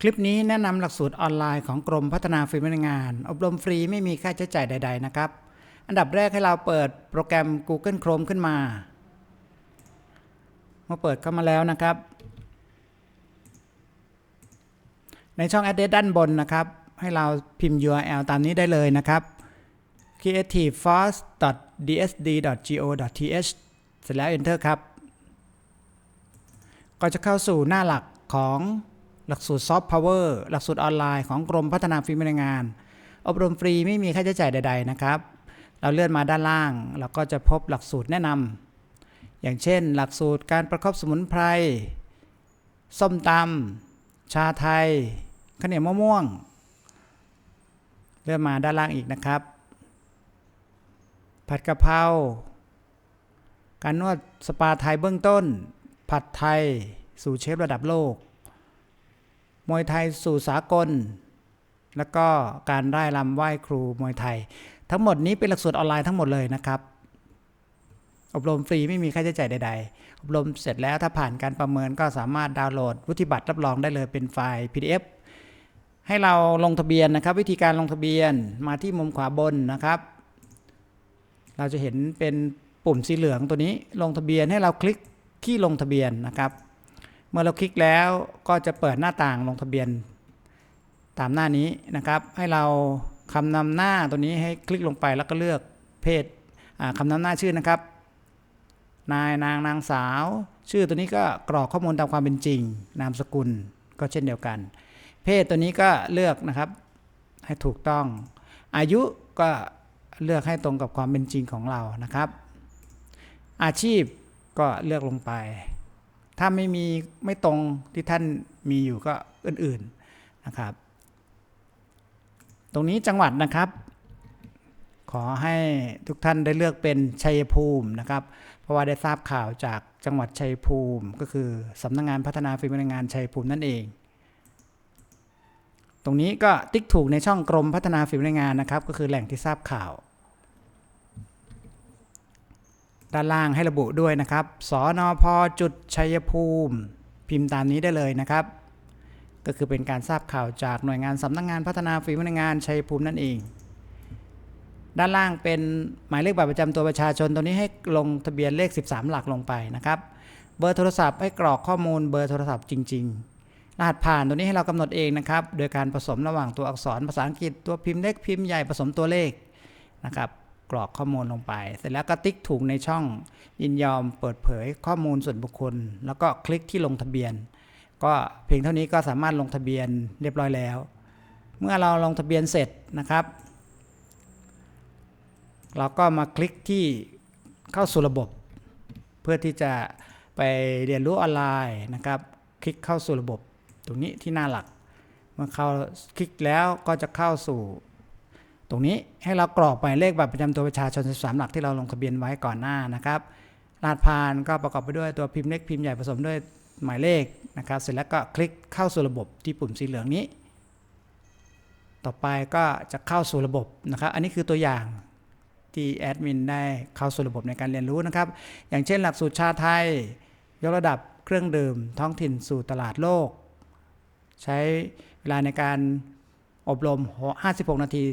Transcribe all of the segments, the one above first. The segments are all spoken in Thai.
คลิปนี้แนะนำหลักสูตรออนไลน์ของกรมพัฒนาฝีมือแรงงาน อบรมฟรีไม่มีค่าใช้จ่ายใด ๆ นะครับ อันดับแรกให้เราเปิดโปรแกรม Google Chrome ขึ้นมา เมื่อเปิดเข้ามาแล้วนะครับ ในช่อง address ด้านบนนะครับ ให้เราพิมพ์ URL ตามนี้ได้เลยนะครับ creativeforce.dsd.go.th เสร็จแล้ว enter ครับ ก็จะเข้าสู่หน้าหลักของ หลักสูตรซอฟต์พาวเวอร์หลักสูตรออนไลน์ของกรมพัฒนาฝีมือแรงงาน อบรมฟรีไม่มีค่าใช้จ่ายใด ๆ นะครับ เราเลื่อนมาด้านล่าง เราก็จะพบหลักสูตรแนะนำอย่างเช่น หลักสูตรการประกอบสมุนไพร ส้มตำชาไทยข้าวเหนียวมะม่วง เลื่อนมาด้านล่างอีกนะครับ ผัดกะเพราการนวดสปาไทยเบื้องต้น ผัดไทย สู่เชฟระดับโลก มวยไทยสู่สากล แล้วก็การได้รำไหว้ครูมวยไทย ทั้งหมดนี้เป็นหลักสูตรออนไลน์ทั้งหมดเลยนะครับ อบรมฟรีไม่มีค่าใช้จ่ายใด ๆ อบรมเสร็จแล้วถ้าผ่านการประเมินก็สามารถดาวน์โหลดวุฒิบัตรรับรองได้เลยเป็นไฟล์ PDF ให้เราลงทะเบียนนะครับ วิธีการลงทะเบียนมาที่มุมขวาบนนะครับ เราจะเห็นเป็นปุ่มสีเหลืองตัวนี้ลงทะเบียนให้เราคลิกที่ลงทะเบียนนะครับ มื่อเราคลิกแล้วก็จะเปิดหน้าต่างลงทะเบียน ตามหน้านี้นะครับ ให้เราคำนำหน้าตัวนี้ให้คลิกลงไปแล้วก็เลือกเพศคำนำหน้าชื่อนะครับ นายนางนางสาว ชื่อตัวนี้ก็กรอกข้อมูลตามความเป็นจริง นามสกุลก็เช่นเดียวกัน เพศตัวนี้ก็เลือกนะครับให้ถูกต้อง อายุก็เลือกให้ตรงกับความเป็นจริงของเรานะครับ อาชีพก็เลือกลงไป ถ้าไม่มีไม่ตรงที่ท่านมีอยู่ก็อื่นๆนะครับ ตรงนี้จังหวัดนะครับ ขอให้ทุกท่านได้เลือกเป็นชัยภูมินะครับ เพราะว่าได้ทราบข่าวจากจังหวัดชัยภูมิก็คือสำนักงงานพัฒนาฝีมือแรงงานชัยภูมินั่นเอง ตรงนี้ก็ติ๊กถูกในช่องกรมพัฒนาฝีมือแรงงานนะครับ ก็คือแหล่งที่ทราบข่าว ด้านล่างให้ระบุด้วยนะครับ สอนอพจุดชัยภูมิ พิมพ์ตามนี้ได้เลยนะครับ ก็คือเป็นการทราบข่าวจากหน่วยงานสำนักงงานพัฒนาฝีมือแรงงานชัยภูมินั่นเอง ด้านล่างเป็นหมายเลขบัตรประจำตัวประชาชนตัวนี้ให้ลงทะเบียนเลข 13 หลักลงไปนะครับเบอร์โทรศัพท์ให้กรอกข้อมูลเบอร์โทรศัพท์จริง ๆ รหัสผ่านตัวนี้ให้เรากำหนดเองนะครับ โดยการผสมระหว่างตัวอักษรภาษาอังกฤษตัวพิมพ์เล็กพิมพ์ใหญ่ผสมตัวเลขนะครับ กรอกข้อมูลลงไป เสร็จแล้วก็ติ๊กถูกในช่อง ยินยอมเปิดเผยข้อมูลส่วนบุคคล แล้วก็คลิกที่ลงทะเบียน ก็เพียงเท่านี้ก็สามารถลงทะเบียนเรียบร้อยแล้ว เมื่อเราลงทะเบียนเสร็จนะครับ เราก็มาคลิกที่เข้าสู่ระบบ เพื่อที่จะไปเรียนรู้ออนไลน์นะครับ คลิกเข้าสู่ระบบ ตรงนี้ที่หน้าหลัก เมื่อเข้าคลิกแล้วก็จะเข้าสู่ ตรงนี้ให้เรากรอกหมายเลขบัตรประจำตัวประชาชน 13 หลักที่เราลงทะเบียนไว้ก่อนหน้านะครับรหัสผ่านก็ประกอบไปด้วยตัวพิมพ์เล็กพิมพ์ใหญ่ผสมด้วยหมายเลขนะครับ เสร็จแล้วก็คลิกเข้าสู่ระบบที่ปุ่มสีเหลืองนี้ ต่อไปก็จะเข้าสู่ระบบนะครับ อันนี้คือตัวอย่างที่แอดมินได้เข้าสู่ระบบในการเรียนรู้นะครับ อย่างเช่นหลักสูตรชาไทย ยกระดับเครื่องดื่ม ท้องถิ่นสู่ตลาดโลก ใช้เวลาในการอบรม 56 นาที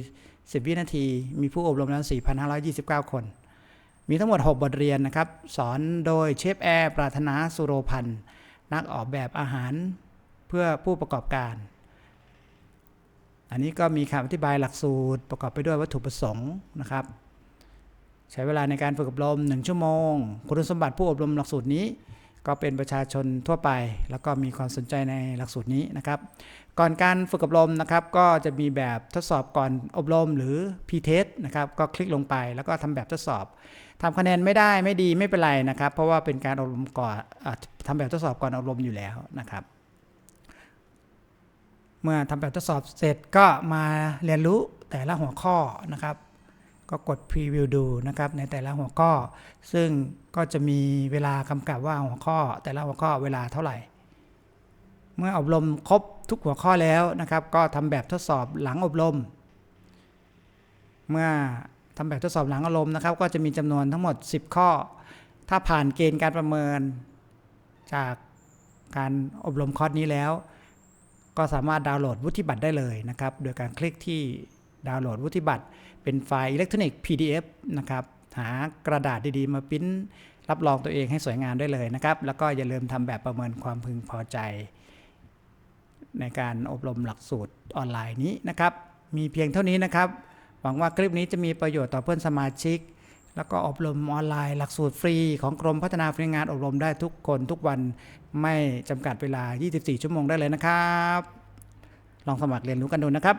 10 วินาที มีผู้อบรมแล้ว 4,529 คน มีทั้งหมด 6 บทเรียนนะครับ สอนโดยเชฟแอร์ปรารถนาสุโรพันธ์นักออกแบบอาหารเพื่อผู้ประกอบการ อันนี้ก็มีคำอธิบายหลักสูตรประกอบไปด้วยวัตถุประสงค์นะครับ ใช้เวลาในการฝึกอบรม 1 ชั่วโมง คุณสมบัติผู้อบรมหลักสูตรนี้ ก็เป็นประชาชนทั่วไป แล้วก็มีความสนใจในหลักสูตรนี้นะครับ ก่อนการฝึกอบรมนะครับก็จะมีแบบทดสอบก่อนอบรมหรือ p-test นะครับก็คลิกลงไปแล้วก็ทำแบบทดสอบทำคะแนนไม่ได้ไม่ดีไม่เป็นไรนะครับ เพราะว่าเป็นการอบรมก่อนอทำแบบทดสอบก่อนอบรมอยู่แล้วนะครับเมื่อทำแบบทดสอบเสร็จก็มาเรียนรู้แต่ละหัวข้อนะครับ ก็กด preview ดูนะครับในแต่ละหัวข้อ ซึ่งก็จะมีเวลากำกับว่าหัวข้อ แต่ละหัวข้อเวลาเท่าไหร่ เมื่ออบรมครบทุกหัวข้อแล้วนะครับ ก็ทำแบบทดสอบหลังอบรม เมื่อทำแบบทดสอบหลังอบรมนะครับ ก็จะมีจำนวนทั้งหมด 10 ข้อ ถ้าผ่านเกณฑ์การประเมิน จากการอบรมคอร์สนี้แล้ว ก็สามารถดาวน์โหลดวุฒิบัตรได้เลยนะครับ โดยการคลิกที่ ดาวน์โหลดวุฒิบัตร เป็นไฟล์อิเล็กทรอนิกส์ PDF นะครับหากระดาษดีๆ มาปริ้นรับรองตัวเองให้สวยงามได้เลยนะครับ แล้วก็อย่าลืมทำแบบประเมินความพึงพอใจ ในการอบรมหลักสูตรออนไลน์นี้นะครับ มีเพียงเท่านี้นะครับ หวังว่าคลิปนี้จะมีประโยชน์ต่อเพื่อนสมาชิก แล้วก็อบรมออนไลน์หลักสูตรฟรีของกรมพัฒนาฝีมืองานอบรมได้ทุกคนทุกวันไม่จำกัดเวลา 24 ชั่วโมงได้เลยนะครับ ลองสมัครเรียนรู้กันดูนะครับ